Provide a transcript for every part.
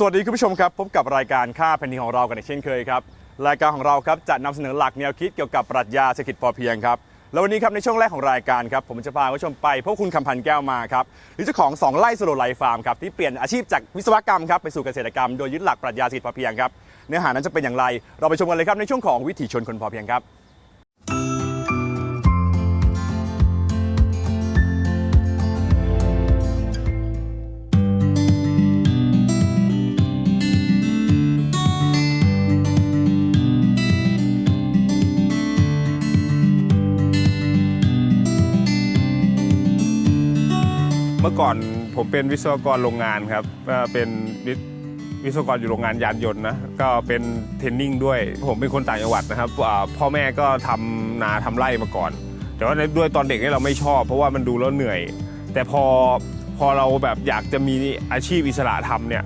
สวัสดีคุณผู้ชมครับ พบกับรายการค่าแผ่นดินของเรากันอีกเช่นเคยครับ รายการของเราครับจะนำเสนอหลักแนวคิดเกี่ยวกับปรัชญาเศรษฐกิจพอเพียงครับ แล้ววันนี้ครับในช่วงแรกของรายการครับผมจะพาคุณผู้ชมไปพบคุณคำพันธ์แก้วมาครับหรือเจ้าของสองไร่สโลไลฟาร์มครับที่เปลี่ยนอาชีพจากวิศวกรรมครับไปสู่เกษตรกรรมโดยยึดหลักปรัชญาเศรษฐกิจพอเพียงครับเนื้อหานั้นจะเป็นอย่างไร เราไปชมกันเลยครับในช่วงของวิถีชนคนพอเพียงครับ มื่อก่อนผมเป็นวิศวกรโรงงานครับเป็นวิวิศวกรอยู่โรงงานยานยนต์นะก็เป็นเทรนนิ่งด้วยผมเป็นคนต่างจังหวัดนะครับพ่อแม่ก็ทำนาทำไร่มาก่อน แต่ว่าด้วยตอนเด็กนี่เราไม่ชอบ เพราะว่ามันดูแล้วเหนื่อย แต่พอพอเราแบบอยากจะมีอาชีพอิสระทำเนี่ย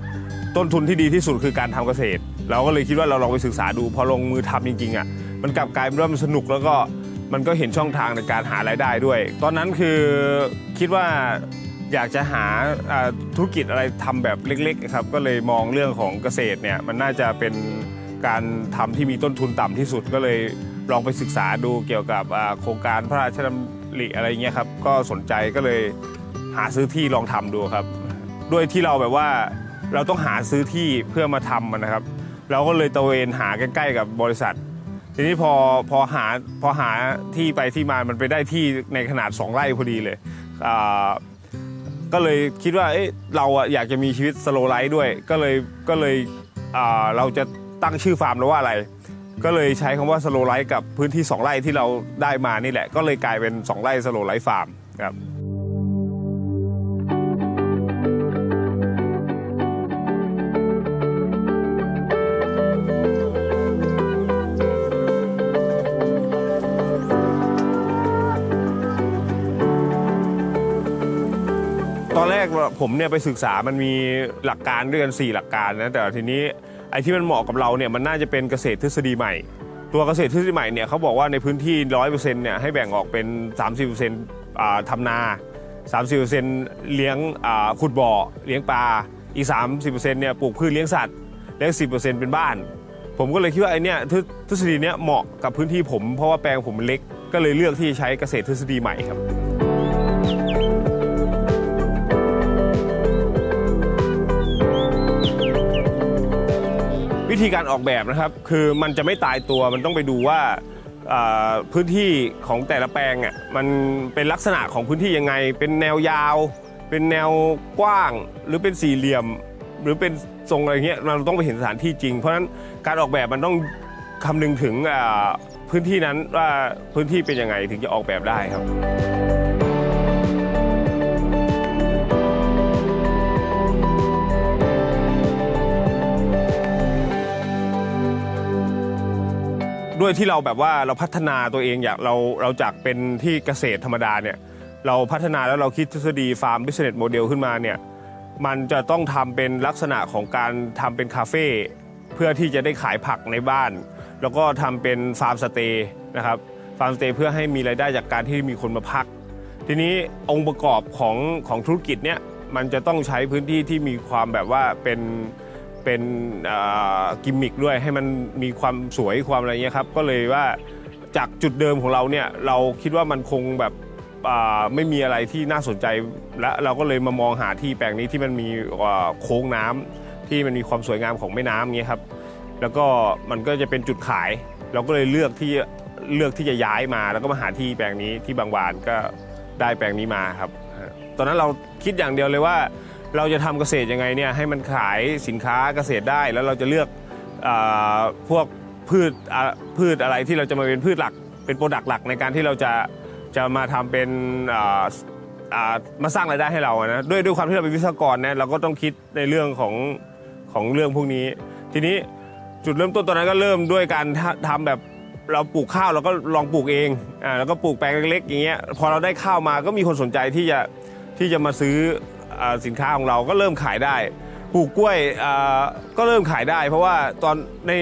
ต้นทุนที่ดีที่สุดคือการทำเกษตร เราก็เลยคิดว่าเราลองไปศึกษาดู พอลงมือทำจริงๆอะมันกลับกลายเป็นว่ามันสนุกแล้วก็มันก็เห็นช่องทางในการหารายได้ด้วย ตอนนั้นคือคิดว่า อยากจะหาธุรกิจอะไรทำแบบเล็กๆครับก็เลยมองเรื่องของเกษตรเนี่ยมันน่าจะเป็นการทำที่มีต้นทุนต่ำที่สุดก็เลยลองไปศึกษาดูเกี่ยวกับโครงการพระราชดำริอะไรเงี้ยครับก็สนใจก็เลยหาซื้อที่ลองทำดูครับ ด้วยที่เราแบบว่าเราต้องหาซื้อที่เพื่อมาทำมันนะครับ เราก็เลยตระเวนหาใกล้ๆกับบริษัท ทีนี้พอพอหาพอหาที่ไปที่มามันไปได้ที่ในขนาด 2 ไร่พอดีเลยอ่า ก็เลยคิดว่าเอ๊ะเราอะอยากจะมีชีวิตสโลไลฟ์ด้วย ก็เลยก็เลยอ่าเราจะตั้งชื่อฟาร์มเราวว่าอะไร ก็เลยใช้คำว่าสโลไลฟ์กับพื้นที่ 2 ไร่ที่เราได้มานี่แหละ ก็เลยกลายเป็น 2 ไร่สโลไลฟ์ฟาร์มครับ ผมเนี่ยไปศึกษามันมีหลักการด้วยกัน4หลักการนะแต่ทีนี้ไอ้ที่มันเหมาะกับเราเนี่ยมันน่าจะเป็นเกษตรทฤษฎีใหม่ ตัวเกษตรทฤษฎีใหม่เนี่ยเขาบอกว่าในพื้นที่ 100%เนี่ยให้แบ่งออกเป็น 30%อ่าทำนา 30%เลี้ยงขุดบ่อเลี้ยงปลาอีก 30%เนี่ยปลูกพืชเลี้ยงสัตว์และ10%เป็นบ้าน ผมก็เลยคิดว่าไอ้เนี่ยทฤษฎีเนี้ยเหมาะกับพื้นที่ผมเพราะว่าแปลงผมเล็กก็เลยเลือกที่จะใช้เกษตรทฤษฎีใหม่ครับ ธีการออกแบบนะครับ คือมันจะไม่ตายตัวมันต้องไปดูว่าพื้นที่ของแต่ละแปลงอะมันเป็นลักษณะของพื้นที่ยังไง เป็นแนวยาว เป็นแนวกว้าง หรือเป็นสี่เหลี่ยม หรือเป็นทรงอะไรเงี้ยเราต้องไปเห็นสถานที่จริง เพราะฉะนั้นการออกแบบมันต้องคำนึงถึงพื้นที่นั้นว่าพื้นที่เป็นยังไงถึงจะออกแบบได้ครับ ด้วยที่เราแบบว่าเราพัฒนาตัวเองอยากเราเราจากเป็นที่เกษตรธรรมดาเนี่ยเราพัฒนาแล้วเราคิดทฤษฎีฟาร์มบิสเนสโมเดลขึ้นมาเนี่ยมันจะต้องทำเป็นลักษณะของการทำเป็นคาเฟ่เพื่อที่จะได้ขายผักในบ้าน แล้วก็ทำเป็นฟาร์มสเตย์นะครับฟาร์มสเตย์เพื่อให้มีรายได้จากการที่มีคนมาพัก ทีนี้องค์ประกอบของของธุรกิจเนี่ยมันจะต้องใช้พื้นที่ที่มีความแบบว่าเป็น เป็นกิมมิคด้วยให้มันมีความสวยความอะไรเงี้ยครับก็เลยว่าจากจุดเดิมของเราเนี่ยเราคิดว่ามันคงแบบไม่มีอะไรที่น่าสนใจ และเราก็เลยมามองหาที่แปลงนี้ที่มันมีโค้งน้ำที่มันมีความสวยงามของแม่น้ำเงี้ยครับแล้วก็มันก็จะเป็นจุดขาย เราก็เลยเลือกที่เลือกที่จะย้ายมา แล้วก็มาหาที่แปลงนี้ที่บางวานก็ได้แปลงนี้มาครับ ตอนนั้นเราคิดอย่างเดียวเลยว่า เราจะทำเกษตรยังไงเนี่ยให้มันขายสินค้าเกษตรได้ แล้วเราจะเลือกอพวกพืชพืชอะไรที่เราจะมาเป็นพืชหลัก เป็นโปรดักต์หลักในการที่เราจะจะมาทำเป็นมาสร้างรายได้ให้เรานะด้วยด้วยความที่เราเป็นวิศวกรเนี่ยเราก็ต้องคิดในเรื่องของของเรื่องพวกนี้ ทีนี้จุดเริ่มต้นตอนนั้นก็เริ่มด้วยการททำแบบเราปลูกข้าวเราก็ลองปลูกเองอ่าแล้วก็ปลูกแปลงเล็กๆอย่างเงี้ยพอเราได้ข้าวมาก็มีคนสนใจที่จะที่จะมาซื้อ สินค้าของเราก็เริ่มขายได้ปลูกกล้วยก็เริ่มขายได้ เพราะว่าตอนใน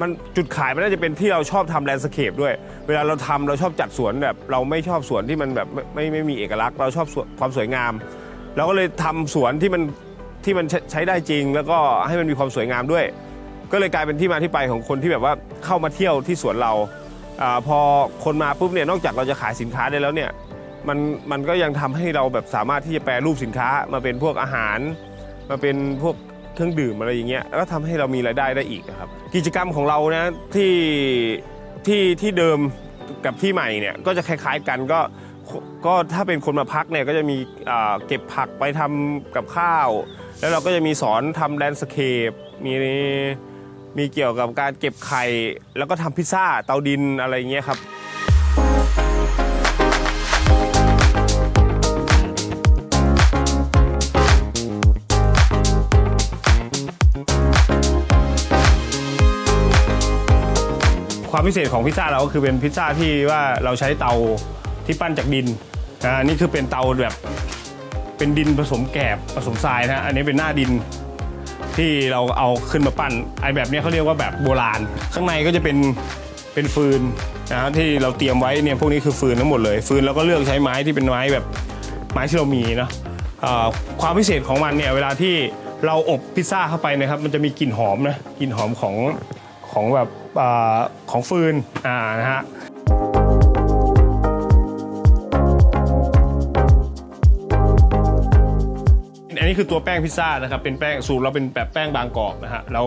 มันจุดขายมันน่าจะเป็นที่เราชอบทำแลนด์สเคปด้วย เวลาเราทำเราชอบจัดสวนแบบเราไม่ชอบสวนที่มันแบบไม่ไม่ไม่มีเอกลักษณ์ เราชอบสวความสวยงาม เราก็เลยทำสวนที่มันที่มันใช้ได้จริง แล้วก็ให้มันมีความสวยงามด้วย ก็เลยกลายเป็นที่มาที่ไปของคนที่แบบว่าเข้ามาเที่ยวที่สวนเราอาพอคนมาปุ๊บเนี่ยนอกจากเราจะขายสินค้าได้แล้วเนี่ย มันมันก็ยังทำให้เราแบบสามารถที่จะแปรรูปสินค้ามาเป็นพวกอาหาร มาเป็นพวกเครื่องดื่มอะไรอย่างเงี้ยแล้วก็ทำให้เรามีรายได้ได้อีกครับ กิจกรรมของเรานะที่ที่ที่เดิมกับที่ใหม่เนี่ยก็จะคล้าย ๆกันก็ก็ถ้าเป็นคนมาพักเนี่ยก็จะมีเก็บผักไปทำกับข้าว แล้วเราก็จะมีสอนทำแลนสเคปมีมีเกี่ยวกับการเก็บไข่ แล้วก็ทำพิซซ่าเตาดินอะไรอย่างเงี้ยครับ พิเศษของพิซซ่าเราก็คือเป็นพิซซ่าที่ว่าเราใช้เตาที่ปั้นจากดินอ่านี่คือเป็นเตาแบบเป็นดินผสมแกบผสมทรายนะอันนี้เป็นหน้าดินที่เราเอาขึ้นมาปั้นไอแบบนี้เขาเรียกว่าแบบโบราณ ข้างในก็จะเป็นเป็นฟืนนะฮะที่เราเตรียมไว้เนี่ยพวกนี้คือฟืนทั้งหมดเลย ฟืนเราก็เลือกใช้ไม้ที่เป็นไม้แบบไม้ที่เรามีนะอ่าความพิเศษของมันเนี่ยเวลาที่เราอบพิซซ่าเข้าไปนะครับมันจะมีกลิ่นหอมนะกลิ่นหอมของของแบบ อของฟืนอ่านะฮะอันนี้คือตัวแป้งพิซซ่านะครับเป็นแป้งสูตรเราเป็นแบบแป้งบางกรอบนะฮะเรา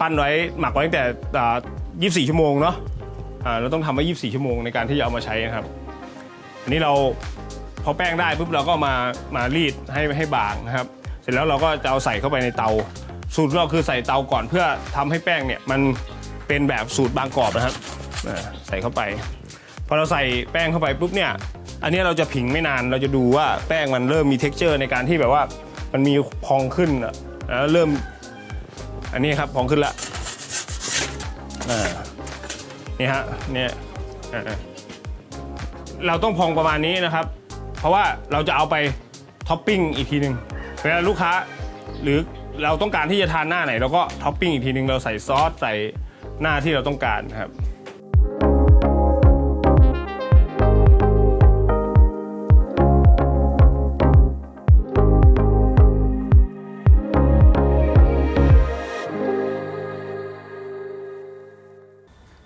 ปั้นไว้หมักไว้ตั้งแต่อ่า24 ชั่วโมงเนาะอ่าเราต้องทำไว้ 24 ชั่วโมงในการที่จะเอามาใช้นะครับ อันนี้เราพอแป้งได้ปุ๊บเราก็มามารีดให้ให้บางนะครับ เสร็จแล้วเราก็จะเอาใส่เข้าไปในเตา สูตรเราคือใส่เตาก่อนเพื่อทำให้แป้งเนี่ยมัน เป็นแบบสูตรบางกรอบนะครับใส่เข้าไปพอเราใส่แป้งเข้าไปปุ๊บเนี่ยอันนี้เราจะผิงไม่นานเราจะดูว่าแป้งมันเริ่มมี t e x t อร์ในการที่แบบว่ามันมีพองขึ้นแล้วเริ่มอันนี้ครับพองขึ้นละนี่ฮะเนี่ยเราต้องพองประมาณนี้นะครับ เพราะว่าเราจะเอาไปท็อปปิ้งอีกทีหนึ่งเวลาลูกค้าหรือเราต้องการที่จะทานหน้าไหนเราก็ท็อปปิ้งอีกทีหนึ่งเราใส่ซอสใส่ หน้าที่เราต้องการครับ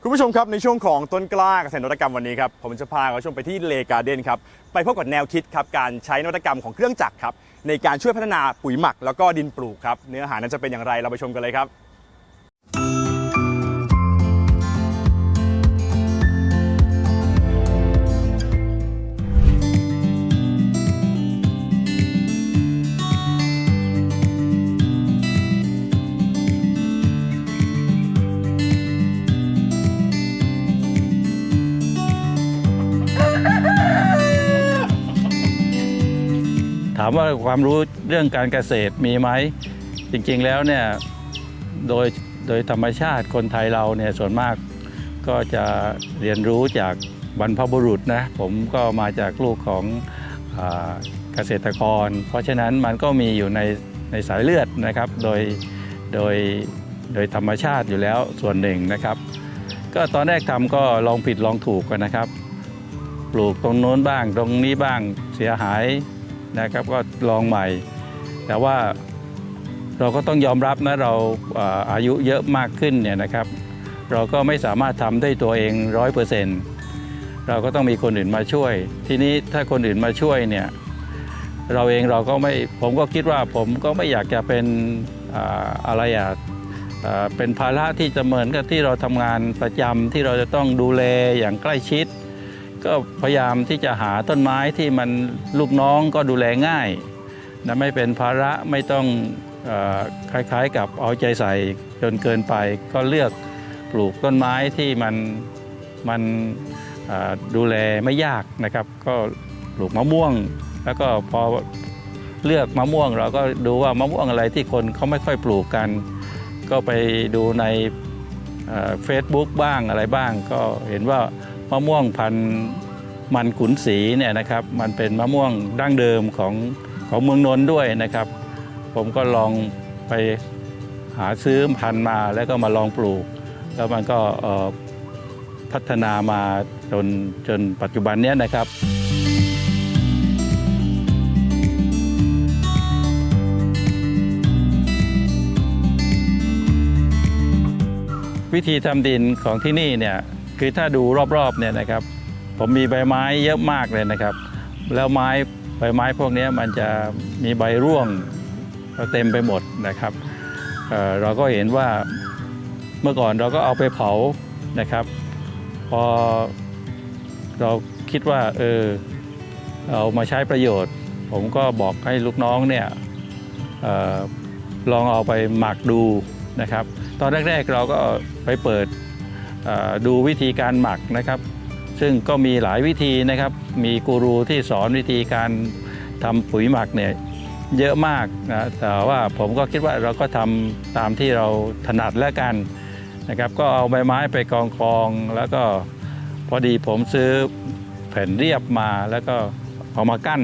คุณผู้ชมครับ ในช่วงของต้นกล้าเกษตรนวัตกรรมวันนี้ครับ ผมจะพาคุณผู้ชมไปที่เลกาเดนครับ ไปพบกับแนวคิดครับ การใช้นวัตกรรมของเครื่องจักรครับ ในการช่วยพัฒนาปุ๋ยหมักแล้วก็ดินปลูกครับ เนื้อหานั้นจะเป็นอย่างไรเราไปชมกันเลยครับามว่าความรู้เรื่องการเกษตรมีไหม จริงๆแล้วเนี่ยโดยโดยธรรมชาติคนไทยเราเนี่ยส่วนมากก็จะเรียนรู้จากบรรพบุรุษนะผมก็มาจากลูกของอเกษตรกร เพราะฉะนั้นมันก็มีอยู่ในในสายเลือดนะครับโดยโดยโดยธรรมชาติอยู่แล้วส่วนหนึ่งนะครับ ก็ตอนแรกทำก็ลองผิดลองถูกกันนะครับ ปลูกตรงโน้นบ้างตรงนี้บ้างเสียหาย นะครับ ก็ลองใหม่ แต่ว่าเราก็ต้องยอมรับนะเราอายุเยอะมากขึ้นเนี่ยนะครับ เราก็ไม่สามารถทำได้ตัวเองร้อยเปอร์เซ็นต์เราก็ต้องมีคนอื่นมาช่วย ทีนี้ถ้าคนอื่นมาช่วยเนี่ยเราเองเราก็ไม่ผมก็คิดว่าผมก็ไม่อยากจะเป็นอะไรอะเอ่อเป็นภาระที่จะเหมือนกับที่เราทำงานประจำที่เราจะต้องดูแลอย่างใกล้ชิด ก็พยายามที่จะหาต้นไม้ที่มันลูกน้องก็ดูแลง่ายนะไม่เป็นภาระไม่ต้องอคล้ายๆ กับเอาใจใส่จนเกินไปก็เลือกปลูกต้นไม้ที่มันมันดูแลไม่ยากนะครับ ก็ปลูกมะม่วง แล้วก็พอเลือกมะม่วง เราก็ดูว่ามะม่วงอะไรที่คนเขาไม่ค่อยปลูกกัน ก็ไปดูในเฟซบุ๊กบ้างอะไรบ้าง ก็เห็นว่า มะม่วงพันมันขุนศรีเนี่ยนะครับ มันเป็นมะม่วงดั้งเดิมของของเมืองนนท์ด้วยนะครับ ผมก็ลองไปหาซื้อพันมาแล้วก็มาลองปลูก แล้วมันก็พัฒนามาจนจนปัจจุบันนี้นะครับวิธีทำดินของที่นี่เนี่ย คือถ้าดูรอบๆเนี่ยนะครับ ผมมีใบไม้เยอะมากเลยนะครับ แล้วไม้ใบไม้พวกนี้มันจะมีใบร่วงเต็มไปหมดนะครับเเราก็เห็นว่าเมื่อก่อนเราก็เอาไปเผานะครับ พอเราคิดว่าเออเอามาใช้ประโยชน์ ผมก็บอกให้ลูกน้องเนี่ยออลองเอาไปหมักดูนะครับ ตอนแรกๆเราก็ไปเปิด ดูวิธีการหมักนะครับ ซึ่งก็มีหลายวิธีนะครับ มีกูรูที่สอนวิธีการทำปุ๋ยหมักเนี่ยเยอะมากนะแต่ว่าผมก็คิดว่าเราก็ทำตามที่เราถนัดแล้วกันนะครับ ก็เอาใบไม้ไปกองกองแล้วก็พอดีผมซื้อแผ่นเรียบมาแล้วก็เอามากั้น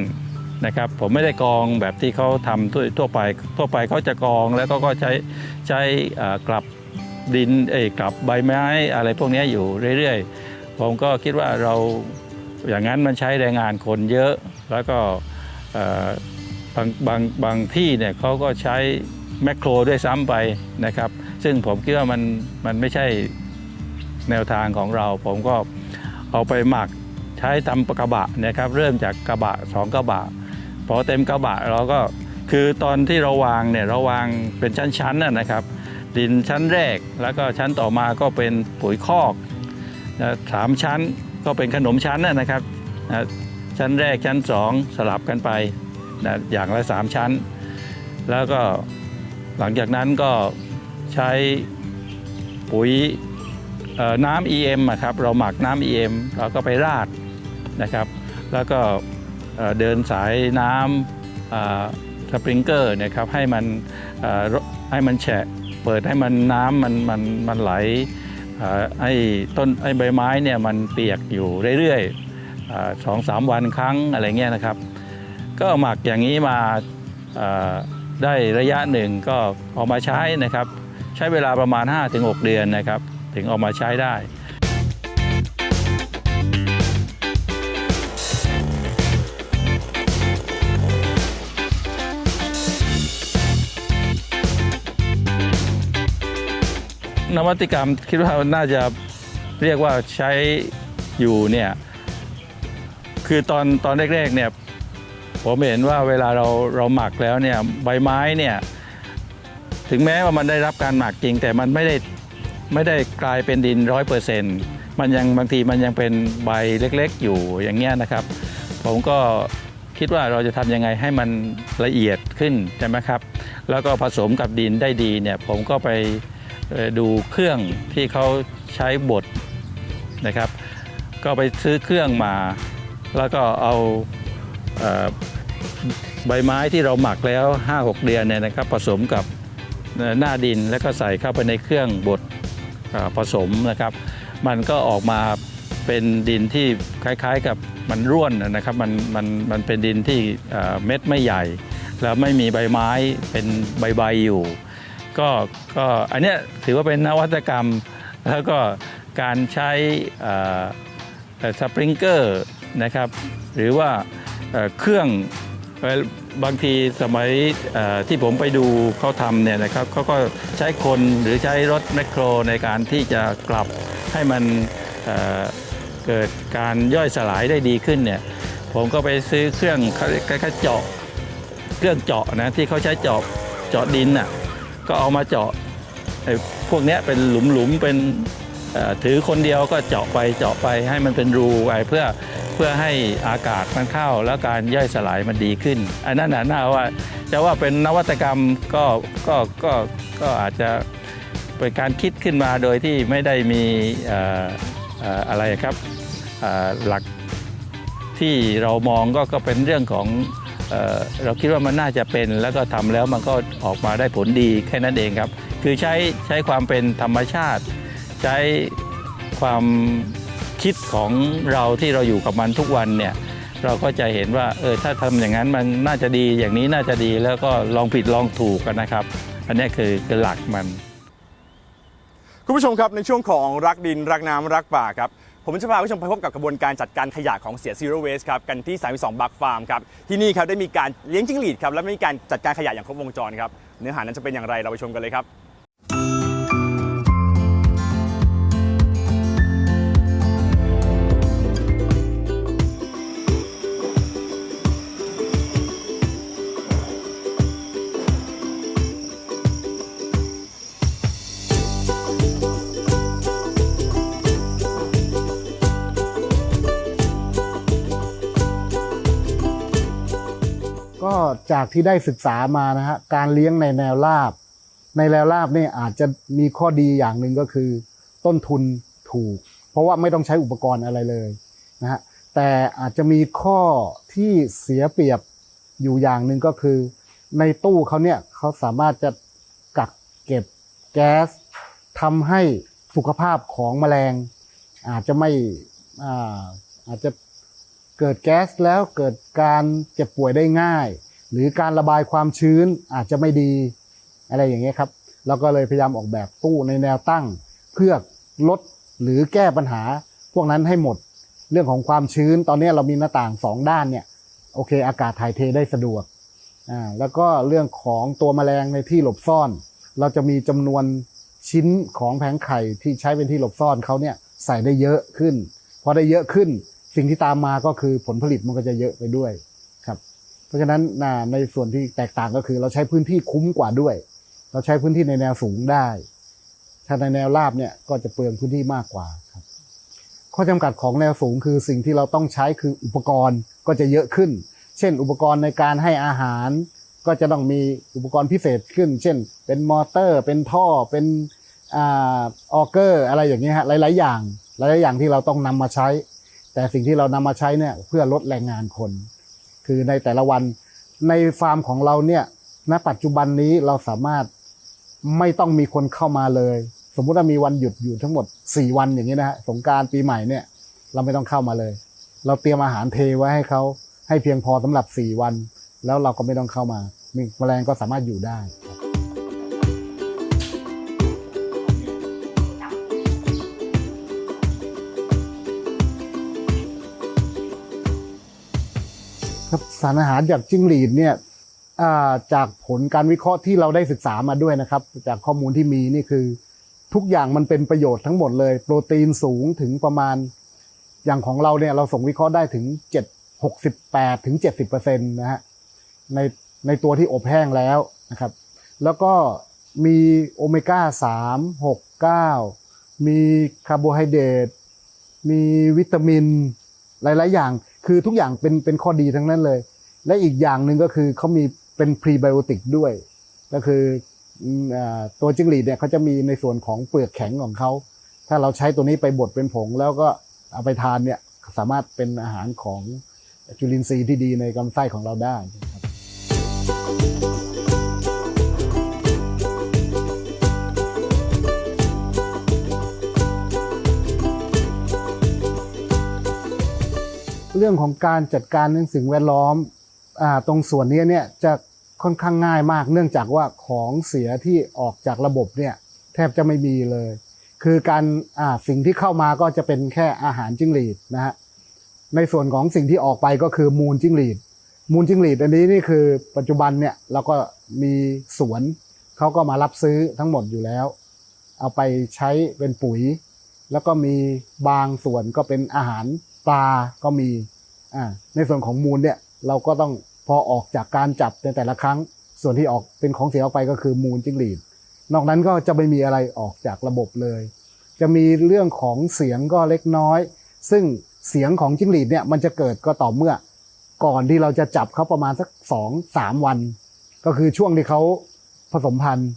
นะครับ ผมไม่ได้กองแบบที่เขาทำทั่วไป ทั่วไปเขาจะกองแล้วก็ก็ใช้ใช้กลับ ดินเอกลับใบไม้อะไรพวกนี้อยู่เรื่อยๆ ผมก็คิดว่าเราอย่างนั้นมันใช้แรงงานคนเยอะ แล้วก็บางบางบางที่เนี่ยเขาก็ใช้แมคโครด้วยซ้ำไปนะครับ ซึ่งผมคิดว่ามันมันไม่ใช่แนวทางของเรา ผมก็เอาไปหมักใช้ทำกระบะนะครับ เริ่มจากกระบะสองกระบะพอเต็มกระบะเราก็คือตอนที่เราวางเนี่ยเราวางเป็นชั้นๆนะครับ ดินชั้นแรก แล้วก็ชั้นต่อมาก็เป็นปุ๋ยคอกสามชั้นก็เป็นขนมชั้นนะครับชั้นแรกชั้นสองสลับกันไปนะอย่างละสามชั้น แล้วก็หลังจากนั้นก็ใช้ปุ๋ยน้ำ EM ครับเราหมักน้ำ EM เราก็ไปราดนะครับ แล้วก็เดินสายน้ำสปริงเกอร์นะครับให้มันให้มันแฉะ เปิดให้มันน้ำมันมันมันไหลเอ่อให้ต้นไอ้ใบไม้เนี่ยมันเปียกอยู่เรื่อยๆสองสามวันครั้งอะไรเงี้ยนะครับ ก็หมักอย่างนี้มาได้ระยะหนึ่งก็เอามาใช้นะครับ ใช้เวลาประมาณ 5-6 เดือนนะครับ ถึงเอามาใช้ได้ นวัตกรรมคิดว่าน่าจะเรียกว่าใช้อยู่เนี่ยคือตอนตอนแรกๆเนี่ยผมเห็นว่าเวลาเราเราหมักแล้วเนี่ยใบไม้เนี่ยถึงแม้ว่ามันได้รับการหมักจริง แต่มันไม่ได้ไม่ได้กลายเป็นดินร้อยเปอร์เซ็นต์มันยังบางทีมันยังเป็นใบเล็กๆ อยู่อย่างเงี้ยนะครับ ผมก็คิดว่าเราจะทำยังไงให้มันละเอียดขึ้นใช่ไหมครับ แล้วก็ผสมกับดินได้ดีเนี่ยผมก็ไป ดูเครื่องที่เขาใช้บดนะครับ ก็ไปซื้อเครื่องมา แล้วก็เอาเอใบไม้ที่เราหมักแล้ว 5-6 เดือนเนี่ยนะครับผสมกับหน้าดินแล้วก็ใส่เข้าไปในเครื่องบดผสมนะครับ มันก็ออกมาเป็นดินที่คล้ายๆกับมันร่วนนะครับมันมันมันเป็นดินที่เม็ดไม่ใหญ่ แล้วไม่มีใบไม้เป็นใบๆอยู่ ก็ก็อันเนี้ยถือว่าเป็นนวัตกรรม แล้วก็การใช้สปริงเกอร์นะครับ หรือว่าเครื่องบางทีสมัยที่ผมไปดูเขาทำเนี่ยนะครับเขาก็ใช้คนหรือใช้รถแมคโครในการที่จะกลับให้มันเเกิดการย่อยสลายได้ดีขึ้นเนี่ยผมก็ไปซื้อเครื่องเขาคล้ายๆเจาะ เครื่องเจาะนะที่เขาใช้เจาะเจาะดินน่ะ ก็เอามาเจาะไอ้พวกเนี้ยเป็นหลุมๆเป็นเอ่อถือคนเดียวก็เจาะไปเจาะไปให้มันเป็นรูไปเพื่อเพื่อให้อากาศมันเข้าแล้วการย่อยสลายมันดีขึ้น อันนั้นน่ะน่าว่าจะว่าเป็นนวัตกรรมก็ก็ก็ก็อาจจะเป็นการคิดขึ้นมาโดยที่ไม่ได้มีเอ่อเอ่ออะไรครับเอ่อหลักที่เรามองก็ก็เป็นเรื่องของ เราคิดว่ามันน่าจะเป็นแล้วก็ทำแล้วมันก็ออกมาได้ผลดีแค่นั้นเองครับ คือใช้ใช้ความเป็นธรรมชาติ ใช้ความคิดของเราที่เราอยู่กับมันทุกวันเนี่ยเราก็จะเห็นว่าเออถ้าทำอย่างนั้นมันน่าจะดีอย่างนี้น่าจะดีแล้วก็ลองผิดลองถูกกันนะครับ อันนี้คือคือหลักมัน คุณผู้ชมครับในช่วงของรักดินรักน้ำรักป่าครับ ผมจะพาผู้ชมไปพบกับกระบวนการจัดการขยะของเสีย Zero Waste ครับกันที่ 32 บักฟาร์มครับที่นี่ครับได้มีการเลี้ยงจิ้งหรีดครับและมีการจัดการขยะอย่างครบวงจรครับเนื้อหานั้นจะเป็นอย่างไรเราไปชมกันเลยครับ จากที่ได้ศึกษามานะฮะการเลี้ยงในแนวราบ ในแนวราบเนี่ยอาจจะมีข้อดีอย่างหนึ่งก็คือ ต้นทุนถูก เพราะว่าไม่ต้องใช้อุปกรณ์อะไรเลยนะฮะแต่อาจจะมีข้อที่เสียเปรียบอยู่อย่างหนึ่งก็คือ ในตู้เขาเนี่ยเขาสามารถจะกักเก็บแก๊สทำให้สุขภาพของแมลง อาจจะไม่อาอาจจะเกิดแก๊สแล้วเกิดการเจ็บป่วยได้ง่าย หรือการระบายความชื้นอาจจะไม่ดีอะไรอย่างเงี้ยครับเราก็เลยพยายามออกแบบตู้ในแนวตั้ง เพื่อลดหรือแก้ปัญหา พวกนั้นให้หมดเรื่องของความชื้น ตอนนี้เรามีหน้าต่างสองด้านเนี่ยโอเค อากาศถ่ายเทได้สะดวกอ่าแล้วก็เรื่องของตัวแมลงในที่หลบซ่อน เราจะมีจำนวนชิ้นของแผงไข่ที่ใช้เป็นที่หลบซ่อนเขาเนี่ยใส่ได้เยอะขึ้น พอได้เยอะขึ้น สิ่งที่ตามมาก็คือผลผลิตมันก็จะเยอะไปด้วย เพราะฉะนั้นในส่วนที่แตกต่างก็คือ เราใช้พื้นที่คุ้มกว่าด้วย เราใช้พื้นที่ในแนวสูงได้ ถ้าในแนวราบเนี่ยก็จะเปลืองพื้นที่มากกว่าครับ ข้อจำกัดของแนวสูงคือสิ่งที่เราต้องใช้คืออุปกรณ์ก็จะเยอะขึ้น เช่น อุปกรณ์ในการให้อาหาร ก็จะต้องมีอุปกรณ์พิเศษขึ้น เช่น เป็นมอเตอร์ เป็นท่อเป็นออเกอร์ อะไรอย่างเงี้ยฮะหลาย ๆ อย่าง หลายๆอย่างที่เราต้องนำมาใช้ แต่สิ่งที่เรานำมาใช้เนี่ยเพื่อลดแรงงานคน คือในแต่ละวันในฟาร์มของเราเนี่ยณปัจจุบันนี้เราสามารถไม่ต้องมีคนเข้ามาเลย สมมุติว่ามีวันหยุดอยู่ทั้งหมด 4 วันอย่างนี้นะฮะสงการปีใหม่เนี่ย เราไม่ต้องเข้ามาเลย เราเตรียมอาหารเทไว้ให้เขาให้เพียงพอสำหรับ 4 วัน แล้วเราก็ไม่ต้องเข้ามามแมลงก็สามารถอยู่ได้ ครับสารอาหารจากจิ้งหรีดเนี่ยจากผลการวิเคราะห์ที่เราได้ศึกษามาด้วยนะครับ จากข้อมูลที่มีนี่คือ ทุกอย่างมันเป็นประโยชน์ทั้งหมดเลย โปรตีนสูงถึงประมาณ อย่างของเราเนี่ยเราส่งวิเคราะห์ได้ถึงเจ็ดหกสิบแปดถึงเจ็ดสิบเปอร์เซ็นต์นะฮะในในตัวที่อบแห้งแล้วนะครับ แล้วก็มีโอเมก้าสามหกเก้ามีคาร์โบไฮเดรตมีวิตามินหลาย ๆ อย่าง คือทุกอย่างเป็นเป็นข้อดีทั้งนั้นเลย และอีกอย่างหนึ่งก็คือเขามีเป็นพรีไบโอติกด้วย ก็คืออตัวจิ้งหรีดเนี่ยเขาจะมีในส่วนของเปลือกแข็งของเขา ถ้าเราใช้ตัวนี้ไปบดเป็นผง แล้วก็เอาไปทานเนี่ยสามารถเป็นอาหารของจุลินทรีย์ที่ดีในลำไส้ของเราได้ เรื่องของการจัดการเรื่องสิ่งแวดล้อมอตรงส่วนนี้เนี่ยจะค่อนข้างง่ายมาก เนื่องจากว่าของเสียที่ออกจากระบบเนี่ยแทบจะไม่มีเลย คือการสิ่งที่เข้ามาก็จะเป็นแค่อาหารจิ้งหรีดนะฮะในส่วนของสิ่งที่ออกไปก็คือมูลจิ้งหรีด มูลจิ้งหรีดอันนี้นี่คือปัจจุบันเนี่ยเราก็มีสวนเขาก็มารับซื้อทั้งหมดอยู่แล้ว เอาไปใช้เป็นปุ๋ย แล้วก็มีบางส่วนก็เป็นอาหาร ปลาก็มีอ่าในส่วนของมูลเนี่ยเราก็ต้องพอออกจากการจับในแต่ละครั้ง ส่วนที่ออกเป็นของเสียออกไปก็คือมูลจิ้งหรีดนอกนั้นก็จะไม่มีอะไรออกจากระบบเลย จะมีเรื่องของเสียงก็เล็กน้อย ซึ่งเสียงของจิ้งหรีดเนี่ยมันจะเกิดก็ต่อเมื่อ ก่อนที่เราจะจับเขาประมาณสักสองสามวัน ก็คือช่วงที่เขาผสมพันธุ์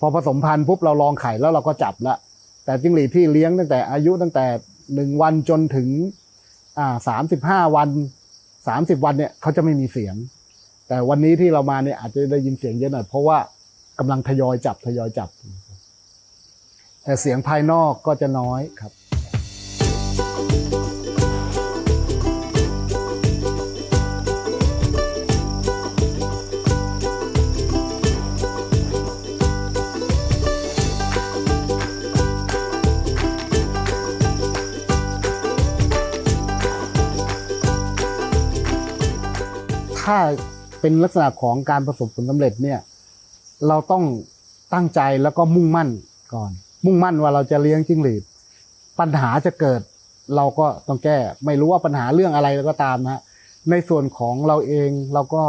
พอผสมพันธุ์ปุ๊บเราลองไข่แล้วเราก็จับละแต่จิ้งหรีดที่เลี้ยงตั้งแต่อายุตั้งแต่หนึ่งวันจนถึง อ่าสามสิบห้าวันสามสิบวันเนี่ยเขาจะไม่มีเสียง แต่วันนี้ที่เรามาเนี่ยอาจจะได้ยินเสียงเยอะหน่อยเพราะว่ากำลังทยอยจับทยอยจับ แต่เสียงภายนอกก็จะน้อยครับ ถ้าเป็นลักษณะของการประสบผลสำเร็จเนี่ยเราต้องตั้งใจแล้วก็มุ่งมั่นก่อน มุ่งมั่นว่าเราจะเลี้ยงจิ้งหรีด ปัญหาจะเกิด เราก็ต้องแก้ ไม่รู้ว่าปัญหาเรื่องอะไรก็ตามนะฮะในส่วนของเราเองเราก็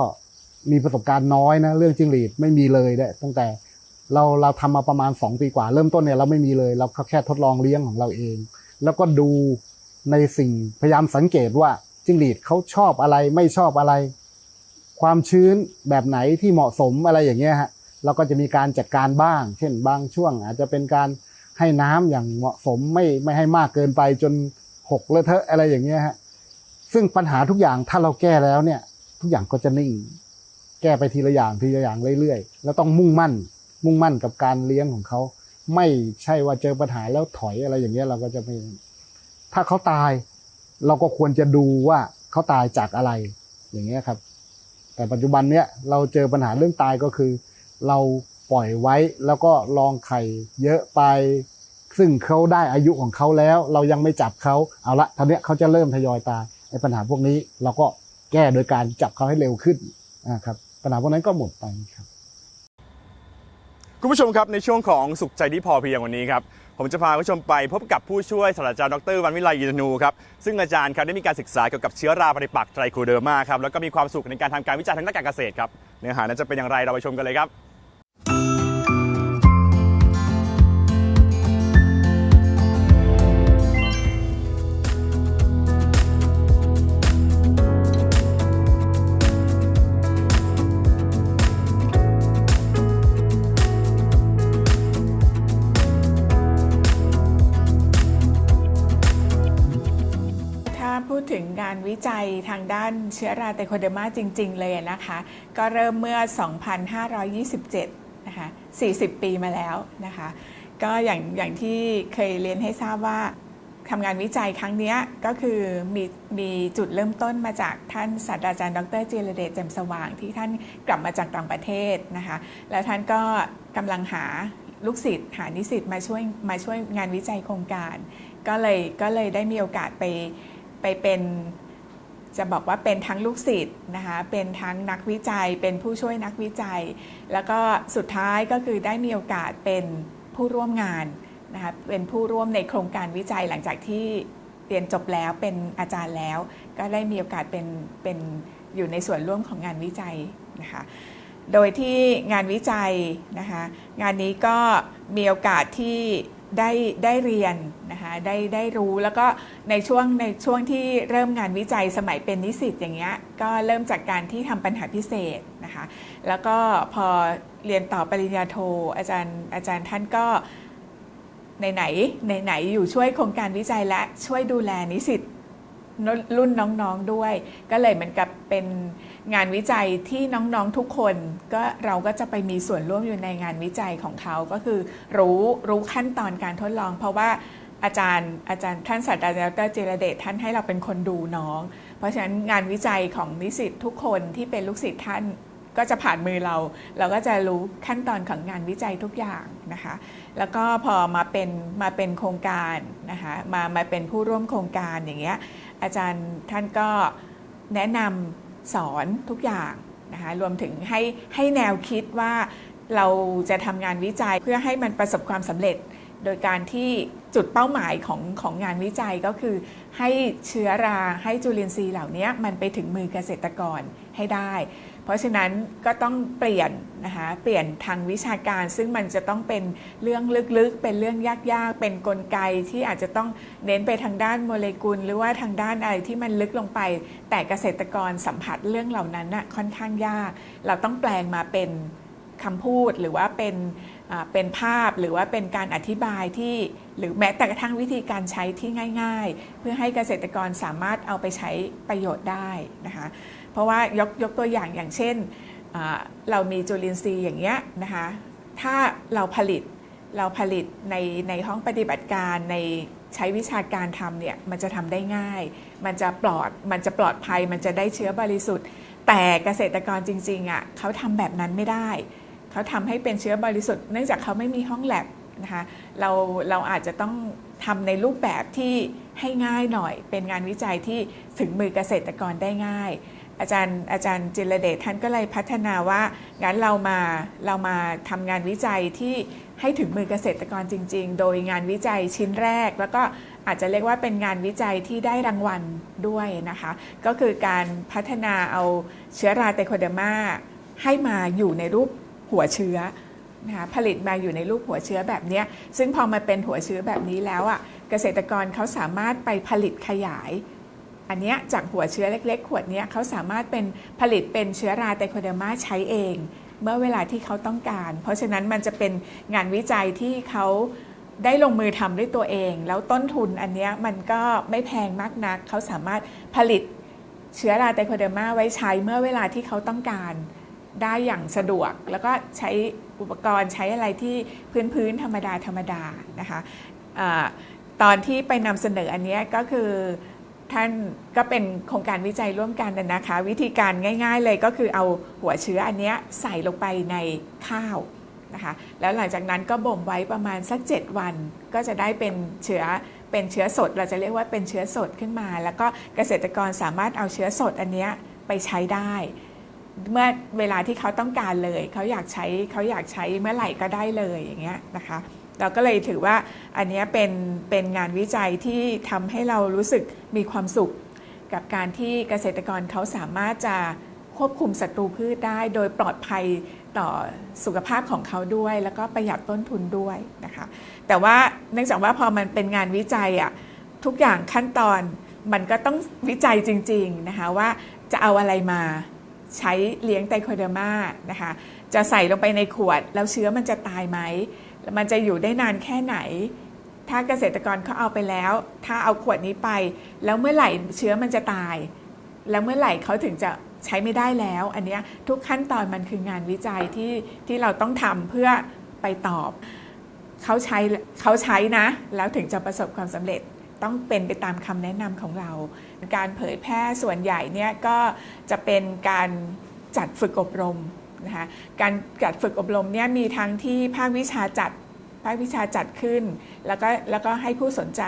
มีประสบการณ์น้อยนะเรื่องจิ้งหรีดไม่มีเลยได้ตั้งแต่เราเราทำมาประมาณสองปีกว่า เริ่มต้นเนี่ยเราไม่มีเลยเราแค่ทดลองเลี้ยงของเราเอง แล้วก็ดูในสิ่งพยายามสังเกตว่าจิ้งหรีดเขาชอบอะไรไม่ชอบอะไร ความชื้นแบบไหนที่เหมาะสมอะไรอย่างเงี้ยฮะเราก็จะมีการจัดการบ้าง เช่น บางช่วงอาจจะเป็นการให้น้ำอย่างเหมาะสมไม่ไม่ให้มากเกินไปจนหกเลอะเทอะอะไรอย่างเงี้ยฮะซึ่งปัญหาทุกอย่างถ้าเราแก้แล้วเนี่ย ทุกอย่างก็จะนิ่ง แก้ไปทีละอย่างทีละอย่างเรื่อยๆ แล้วต้องมุ่งมั่น มุ่งมั่นกับการเลี้ยงของเขา ไม่ใช่ว่าเจอปัญหาแล้วถอยอะไรอย่างเงี้ยเราก็จะไม่ถ้าเขาตาย เราก็ควรจะดูว่าเขาตายจากอะไรอย่างเงี้ยครับ แต่ปัจจุบันเนี้ยเราเจอปัญหาเรื่องตายก็คือ เราปล่อยไว้แล้วก็ลองไข่เยอะไป ซึ่งเขาได้อายุของเขาแล้ว เรายังไม่จับเขาเอาละทีเนี้ยเขาจะเริ่มทยอยตายไอ้ปัญหาพวกนี้เราก็แก้โดยการจับเขาให้เร็วขึ้นนะครับปัญหาพวกนั้นก็หมดไปครับคุณผู้ชมครับในช่วงของสุขใจที่พอเพียงวันนี้ครับ ผมจะพาผู้ชมไปพบกับผู้ช่วยศาสตราจารย์ดรวันวิไลยินนูครับซึ่งอาจารย์ครับได้มีการศึกษาเกี่ยวกับเชื้อราปฏิปักษ์ไตรโคเดอร์มาครับแล้วก็มีความสุขในการทำการวิจัยทางด้านการเกษตรครับเนื้อหานั้นจะเป็นอย่างไรเราไปชมกันเลยครับ ทางด้านเชื้อราไตโคเดอร์มาจริง ๆ เลยนะคะ ก็เริ่มเมื่อ 2527 นะคะ 40 ปีมาแล้วนะคะ ก็อย่างอย่างที่เคยเรียนให้ทราบว่าทำงานวิจัยครั้งนี้ก็คือมีมีจุดเริ่มต้นมาจากท่านศาสตราจารย์ดรเจรเดชแจ่มสว่างที่ท่านกลับมาจากต่างประเทศนะคะ แล้วท่านก็กำลังหาลูกศิษย์หานิสิตมาช่วยมาช่วยงานวิจัยโครงการ ก็เลยก็เลยได้มีโอกาสไปไปเป็น จะบอกว่าเป็นทั้งลูกศิษย์นะคะเป็นทั้งนักวิจัย เป็นผู้ช่วยนักวิจัย แล้วก็สุดท้ายก็คือได้มีโอกาสเป็นผู้ร่วมงานนะคะเป็นผู้ร่วมในโครงการวิจัยหลังจากที่เรียนจบแล้วเป็นอาจารย์แล้ว ก็ได้มีโอกาสเป็นเป็นอยู่ในส่วนร่วมของงานวิจัยนะคะโดยที่งานวิจัยนะคะงานนี้ก็มีโอกาสที่ ได้ได้เรียนนะคะได้ได้รู้แล้วก็ในช่วงในช่วงที่เริ่มงานวิจัยสมัยเป็นนิสิตอย่างเงี้ยก็เริ่มจากการที่ทำปัญหาพิเศษนะคะแล้วก็พอเรียนต่อปริญญาโท อาจารย์อาจารย์ท่านก็ไหนไหนไหนไหนอยู่ช่วยโครงการวิจัยและช่วยดูแลนิสิตรุ่นน้องๆด้วย ก็เลยเหมือนกับเป็น งานวิจัยที่น้องๆทุกคนก็เราก็จะไปมีส่วนร่วมอยู่ในงานวิจัยของเขาก็คือรู้รู้ขั้นตอนการทดลอง เพราะว่าอาจารย์อาจารย์ท่านศาสตราจารย์ดรเจรเดชท่านให้เราเป็นคนดูน้อง เพราะฉะนั้นงานวิจัยของนิสิตทุกคนที่เป็นลูกศิษย์ท่านก็จะผ่านมือเรา เราก็จะรู้ขั้นตอนของงานวิจัยทุกอย่างนะคะ แล้วก็พอมาเป็นมาเป็นโครงการนะคะมามาเป็นผู้ร่วมโครงการอย่างเงี้ยอาจารย์ท่านก็แนะนำ สอนทุกอย่างนะคะรวมถึงให้ให้แนวคิดว่าเราจะทำงานวิจัยเพื่อให้มันประสบความสำเร็จ โดยการที่จุดเป้าหมายของของงานวิจัยก็คือ ให้เชื้อราให้จุลินทรีย์เหล่านี้มันไปถึงมือเกษตรกรให้ได้ เพราะฉะนั้นก็ต้องเปลี่ยนนะคะเปลี่ยนทางวิชาการ ซึ่งมันจะต้องเป็นเรื่องลึกๆ เป็นเรื่องยากๆ เป็นนกลไกที่อาจจะต้องเน้นไปทางด้านโมเลกุล หรือว่าทางด้านอะไรที่มันลึกลงไป แต่เกษตรกรสัมผัสเรื่องเหล่านั้นน่ะค่อนข้างยาก เราต้องแปลงมาเป็นคำพูดหรือว่าเป็นอ่าเป็นภาพหรือว่าเป็นการอธิบายที่หรือแม้แต่กระทั่งวิธีการใช้ที่ง่าย ๆ เพื่อให้เกษตรกรสามารถเอาไปใช้ประโยชน์ได้นะคะ เพราะว่ายกยกตัวอย่างอย่างเช่น เรามีจุลินทรีย์อย่างเงี้ยนะคะถ้าเราผลิตเราผลิตในในห้องปฏิบัติการในใช้วิชาการทำเนี่ยมันจะทำได้ง่าย มันจะปลอดมันจะปลอดภัยมันจะได้เชื้อบริสุทธิ์ แต่เกษตรกรจริงๆอะเขาทำแบบนั้นไม่ได้ เขาทำให้เป็นเชื้อบริสุทธิ์เนื่องจากเขาไม่มีห้องแลบนะคะเราเราอาจจะต้องทำในรูปแบบที่ให้ง่ายหน่อย เป็นงานวิจัยที่ถึงมือเกษตรกรได้ง่าย อาจารย์อาจารย์จิรเดชท่านก็เลยพัฒนาว่างั้นเรามาเรามาทำงานวิจัยที่ให้ถึงมือเกษตรกรจริง ๆ โดยงานวิจัยชิ้นแรก แล้วก็อาจจะเรียกว่าเป็นงานวิจัยที่ได้รางวัลด้วยนะคะ ก็คือการพัฒนาเอาเชื้อราไตโคเดมาให้มาอยู่ในรูปหัวเชื้อนะคะผลิตมาอยู่ในรูปหัวเชื้อแบบนี้ ซึ่งพอมาเป็นหัวเชื้อแบบนี้แล้วอะเกษตรกรเขาสามารถไปผลิตขยาย อันเนี้ยจากหัวเชื้อเล็ก ๆ ขวดเนี้ยเขาสามารถเป็นผลิตเป็นเชื้อราไตโคเดอร์มาใช้เอง เมื่อเวลาที่เขาต้องการ เพราะฉะนั้นมันจะเป็นงานวิจัยที่เขาได้ลงมือทำด้วยตัวเอง แล้วต้นทุนอันเนี้ยมันก็ไม่แพงมากนัก เขาสามารถผลิตเชื้อราไตโคเดอร์มาไว้ใช้เมื่อเวลาที่เขาต้องการได้อย่างสะดวก แล้วก็ใช้อุปกรณ์ใช้อะไรที่พื้นๆธรรมดาธรรมดานะคะอาตอนที่ไปนำเสนออันนี้ก็คือ ท่านก็เป็นโครงการวิจัยร่วมกันนะคะ วิธีการง่าย ๆ เลยก็คือเอาหัวเชื้ออันเนี้ยใส่ลงไปในข้าวนะคะแล้วหลังจากนั้นก็บ่มไว้ประมาณสัก 7 วัน ก็จะได้เป็นเชื้อเป็นเชื้อสด เราจะเรียกว่าเป็นเชื้อสดขึ้นมา แล้วก็เกษตรกรสามารถเอาเชื้อสดอันเนี้ยไปใช้ได้ เมื่อเวลาที่เขาต้องการเลย เขาอยากใช้เขาอยากใช้เมื่อไหร่ก็ได้เลยอย่างเงี้ยนะคะ เราก็เลยถือว่าอันนี้เป็นเป็นงานวิจัยที่ทำให้เรารู้สึกมีความสุข กับการที่เกษตรกรเขาสามารถจะควบคุมศัตรูพืชได้โดยปลอดภัยต่อสุขภาพของเขาด้วย แล้วก็ประหยัดต้นทุนด้วยนะคะ แต่ว่าเนื่องจากว่าพอมันเป็นงานวิจัยอะทุกอย่างขั้นตอนมันก็ต้องวิจัยจริงๆนะคะว่าจะเอาอะไรมาใช้เลี้ยงไตโคเดอร์มานะคะจะใส่ลงไปในขวด แล้วเชื้อมันจะตายไหม มันจะอยู่ได้นานแค่ไหน ถ้าเกษตรกรเขาเอาไปแล้ว ถ้าเอาขวดนี้ไป แล้วเมื่อไหร่เชื้อมันจะตาย แล้วเมื่อไหร่เขาถึงจะใช้ไม่ได้แล้ว อันนี้ทุกขั้นตอนมันคืองานวิจัยที่ที่เราต้องทำเพื่อไปตอบเขาใช้เขาใช้นะ แล้วถึงจะประสบความสำเร็จต้องเป็นไปตามคำแนะนำของเรา การเผยแพร่ส่วนใหญ่เนี่ยก็จะเป็นการจัดฝึกอบรม นะคะการจัดฝึกอบรมเนี่ยมีทั้งที่ภาควิชาจัดภาควิชาจัดขึ้น แล้วก็แล้วก็ให้ผู้สนใจ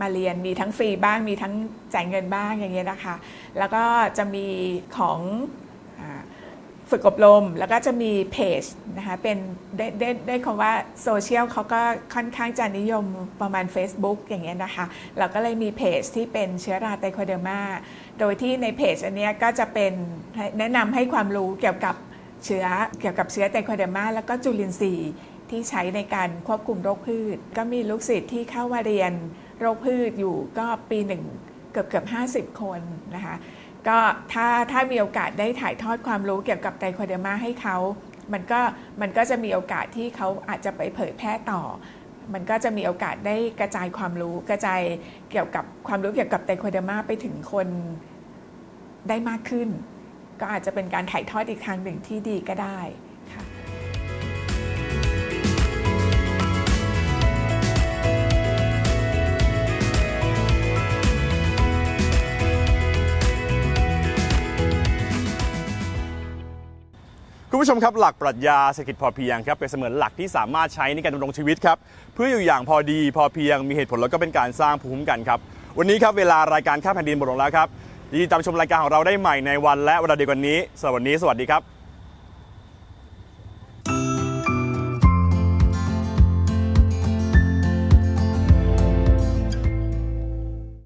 มาเรียนมีทั้งฟรีบ้างมีทั้งจ่ายเงินบ้างอย่างเงี้ยนะคะ แล้วก็จะมีของฝึกอบรม แล้วก็จะมีเพจนะคะเป็นได้ได้ได้คำว่าโซเชียลเขาก็ค่อนข้างจะนิยมประมาณ Facebook อย่างเงี้ยนะคะ เราก็เลยมีเพจที่เป็นเชื้อราไตโคเดอร์มาโดยที่ในเพจอันเนี้ยก็จะเป็นแนะนำให้ความรู้เกี่ยวกับ เชื้อเกี่ยวกับเชื้อไตโคเดอร์มาแล้วก็จุลินทรีย์ที่ใช้ในการควบคุมโรคพืช ก็มีลูกศิษย์ที่เข้ามาเรียนโรคพืชอยู่ก็ปีหนึ่งเกือบเกือบ50คนนะคะก็ถ้าถ้ามีโอกาสได้ถ่ายทอดความรู้เกี่ยวกับไตโคเดอร์มาให้เขา มันก็มันก็จะมีโอกาสที่เขาอาจจะไปเผยแพร่ต่อ มันก็จะมีโอกาสได้กระจายความรู้กระจายเกี่ยวกับความรู้เกี่ยวกับไตโคเดอร์มาไปถึงคนได้มากขึ้น ก็อาจจะเป็นการถ่ายทอดอีกทางหนึ่งที่ดีก็ได้ค่ะคุณผู้ชมครับหลักปรัชญาเศรษฐกิจพอเพียงครับเป็นเสมือนหลักที่สามารถใช้ในการดำรงชีวิตครับเพื่ออยู่อย่างพอดีพอเพียงมีเหตุผลแล้วก็เป็นการสร้างภูมิคุ้มกันครับวันนี้ครับเวลารายการข้าแผ่นดินหมดลงแล้วครับ ยินดีตามชมรายการของเราได้ใหม่ในวันและเวลาเดียวกันนี้สวัสดีสวัสดีครับ